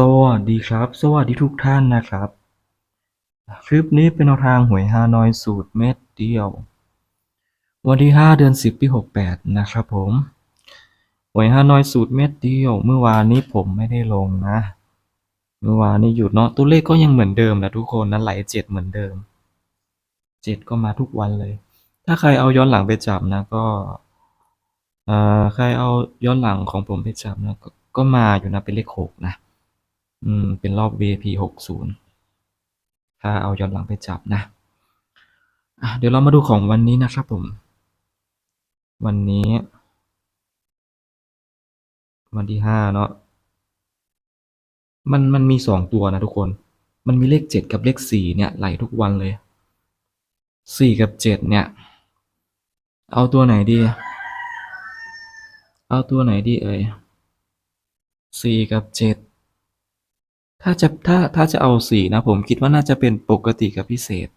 สวัสดีครับ สวัสดีทุกท่านนะครับ คลิปนี้เป็นแนวทางหวยฮานอยสูตรเม็ดเดียว วันที่ 5 เดือน 10 ปี 68 นะครับผมหวยฮานอยสูตรเม็ดเดียว เมื่อวานนี้ผมไม่ได้ลงนะ เมื่อวานนี้หยุดเนาะตัวเลขก็ยังเหมือนเดิมนะทุกคนนั้นไหลเจ็ดเหมือนเดิมเจ็ดก็มาทุกวันเลย ถ้าใครเอาย้อนหลังไปจับนะก็ใครเอาย้อนหลังของผมไปจับนะกก็มาอยู่นะเป็นเลขหกนะ อืม เป็นรอบ VIP หกศูนย์ถ้าเอาย้อนหลังไปจับนะะเดี๋ยวเรามาดูของวันนี้นะครับผม วันนี้ วันที่ห้าเนาะ มันมันมีสองตัวนะทุกคน มันมีเลขเจ็ดกับเลขสี่เนี่ยไหลทุกวันเลยสี่กับเจ็ดเนี่ย เอาตัวไหนดี เอาตัวไหนดีเอ่ยสี่กับเจ็ด ถ้าจะ ถ้า ถ้าจะเอาสี่นะ ผมคิดว่าน่าจะเป็นปกติกับพิเศษ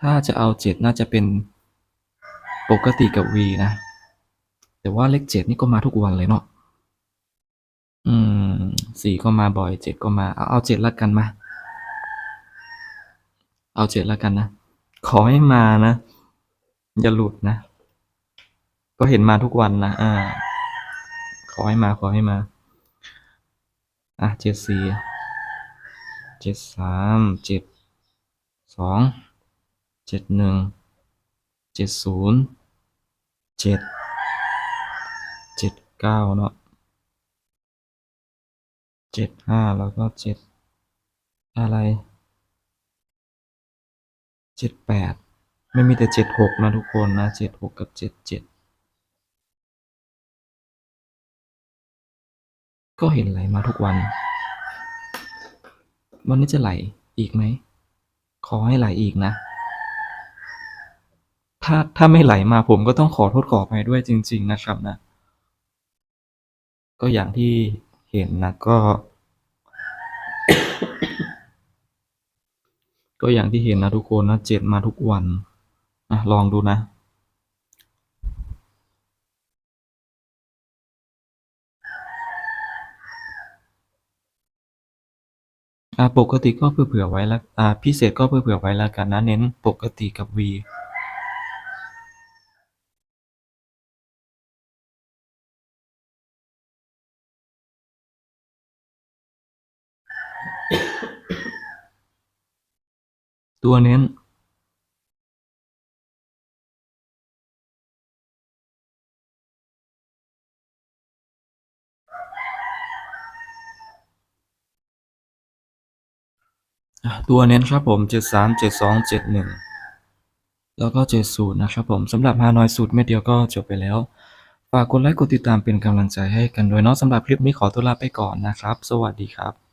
ถ้าจะเอาเจ็ดน่าจะเป็นปกติกับ V นะ แต่ว่าเลขเจ็ดนี่ก็มาทุกวันเลยเนาะ อืมสี่ก็มาบ่อยเจ็ดก็มา เอา เอาเจ็ดละกันมา เอาเจ็ดละกันนะ ขอให้มานะ อย่าหลุดนะ ก็เห็นมาทุกวันนะ อ่า ขอให้มา ขอให้มา อะเจ็ดสี่เจ็ดสามเจ็ดสองเจ็ดหนึ่งเจ็ดศูนย์เจ็ดเจ็ดเก้าเนาะเจ็ดห้าแล้วก็เจ็ดอะไรเจ็ดแปดไม่มีแต่เจ็ดหกนะทุกคนนะเจ็ดหกกับเจ็ดเจ็ด ก็เห็นไหลมาทุกวัน วันนี้จะไหลอีกไหม ขอให้ไหลอีกนะ ถ้าถ้าไม่ไหลมาผมก็ต้องขอโทษขออภัยด้วยจริง ๆ นะครับนะ ก็อย่างที่เห็นนะก็ ก็อย่างที่เห็นนะทุกคนนะเจ็ดมาทุกวันอะลองดูนะ ปกติก็เผื่อๆไว้แล้วอ่าพิเศษก็เผื่อๆไว้แล้วกันนะเน้นปกติกับ V ตัวเน้น ตัวเน้นครับผมเจ็ดสามเจ็ดสองเจ็ดหนึ่งแล้วก็เจ็ดศูนย์นะครับผมสำหรับฮานอยสูตรเม็ดเดียวก็จบไปแล้ว ฝากกดไลค์กดติดตามเป็นกำลังใจให้กันด้วยเนาะสำหรับคลิปนี้ขอตัวลาไปก่อนนะครับ สวัสดีครับ